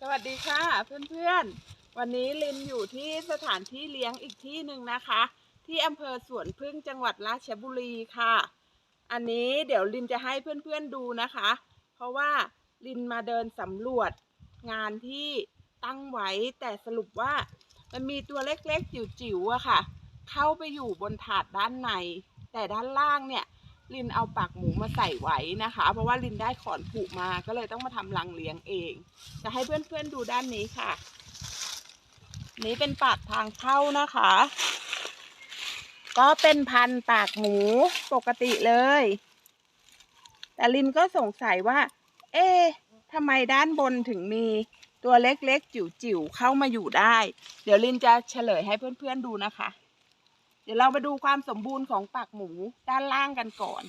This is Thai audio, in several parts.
สวัสดีค่ะเพื่อนๆ วันนี้ลินอยู่ที่สถานที่เลี้ยงอีกที่หนึ่งนะคะ ที่อำเภอสวนพึ่งจังหวัดราชบุรีค่ะ อันนี้เดี๋ยวลินจะให้เพื่อนๆดูนะคะ เพราะว่าลินมาเดินสำรวจงานที่ตั้งไว้แต่สรุปว่ามันมีตัวเล็กๆจิ๋วๆอะค่ะ เข้าไปอยู่บนถาดด้านใน แต่ด้านล่างเนี่ย ลินเอาปากหมูมาใส่ไว้นะคะ เพราะว่าลินได้ขอนผูกมาก็เลยต้องมาทำรังเลี้ยงเอง จะให้เพื่อนๆดูด้านนี้ค่ะ นี้เป็นปากทางเข้านะคะ ก็เป็นพันปากหมูปกติเลย แต่ลินก็สงสัยว่า เอ๊ะทำไมด้านบนถึงมีตัวเล็กๆ จิ๋วๆเข้ามาอยู่ได้ เดี๋ยวลินจะเฉลยให้เพื่อนๆดูนะคะ เดี๋ยวเรามาดูความสมบูรณ์ของปากหมูด้านล่างกันก่อน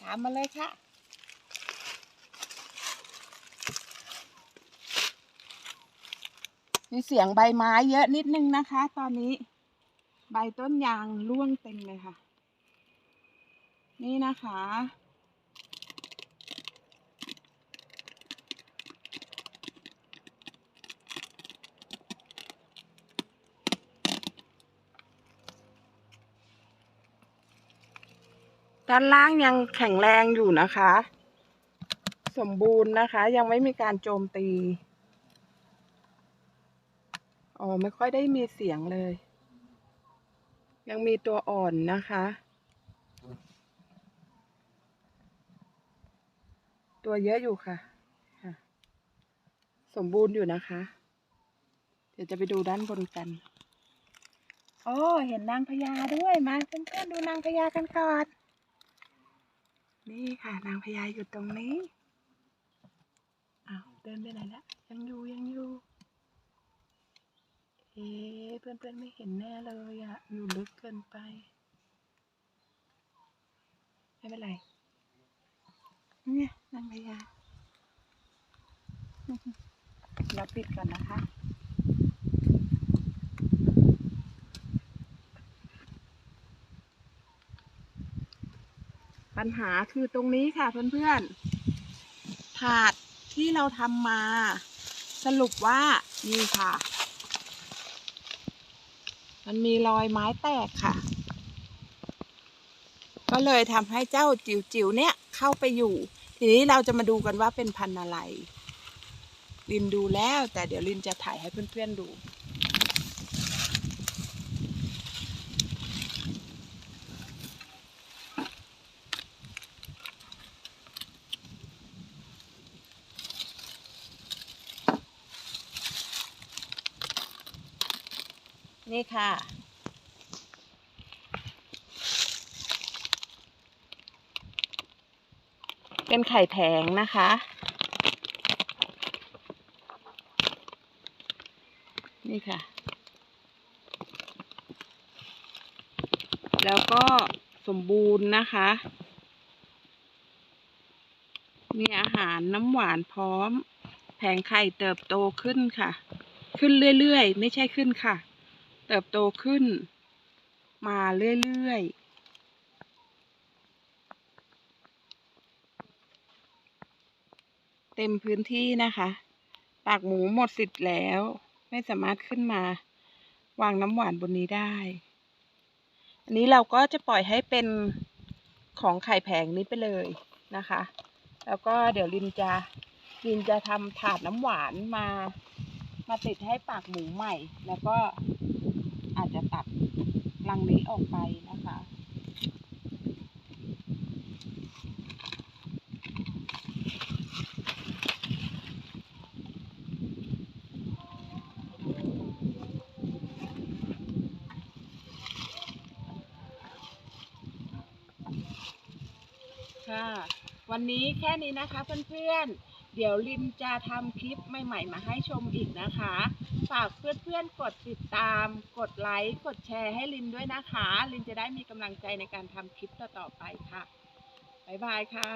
ตามมาเลยค่ะ มีเสียงใบไม้เยอะนิดนึงนะคะ ตอนนี้ ใบต้นยางร่วงเต็มเลยค่ะ นี่นะคะ ด้านล่างยังแข็งแรงอยู่นะคะ สมบูรณ์นะคะ ยังไม่มีการโจมตีอ๋อไม่ค่อยได้มีเสียงเลย ยังมีตัวอ่อนนะคะ ตัวเยอะอยู่ค่ะ สมบูรณ์อยู่นะคะ เดี๋ยวจะไปดูด้านบนกันโอ้เห็นนางพญาด้วยมาเพื่อนๆดูนางพญากันก่อน นี่ค่ะ นางพญาอยู่ตรงนี้อ้าวเดินไปไหนแล้วยังอยู่ยังอยู่เอ๊เพื่อนๆไม่เห็นแน่เลยอะอยู่ลึกเกินไป ไม่เป็นไรเนี่ยนางพญาเราปิดก่อนนะคะ ปัญหาคือตรงนี้ค่ะเพื่อนๆ ถาดที่เราทำมา สรุปว่านี่ค่ะ มันมีรอยไม้แตกค่ะ ก็เลยทำให้เจ้าจิ๋วๆเนี่ยเข้าไปอยู่ ทีนี้เราจะมาดูกันว่าเป็นพันธุ์อะไร ลินดูแล้วแต่เดี๋ยวลินจะถ่ายให้เพื่อนๆดู นี่ค่ะ เป็นไข่แผงนะคะ นี่ค่ะ แล้วก็สมบูรณ์นะคะ มีอาหารน้ำหวานพร้อม แผงไข่เติบโตขึ้นค่ะ ขึ้นเรื่อยๆ ไม่ใช่ขึ้นค่ะ เติบโตขึ้น มาเรื่อยๆ เต็มพื้นที่นะคะ ปากหมูหมดสิทธิ์แล้ว ไม่สามารถขึ้นมา วางน้ำหวานบนนี้ได้ อันนี้เราก็จะปล่อยให้เป็นของไข่แผงนี้ไปเลยนะคะ แล้วก็เดี๋ยวลินจะลินจะทำถาดน้ำหวานมามาติดให้ปากหมูใหม่ แล้วก็ งนี้ออกไปนะคะ ค่ะ วันนี้แค่นี้นะคะเพื่อนๆ เดี๋ยวลินจะทำคลิปใหม่ๆมาให้ชมอีกนะคะ ฝากเพื่อนๆกดติดตาม กดไลค์กดแชร์ให้ลินด้วยนะคะ ลินจะได้มีกำลังใจในการทำคลิปต่อๆไปค่ะ บ๊ายบายค่ะ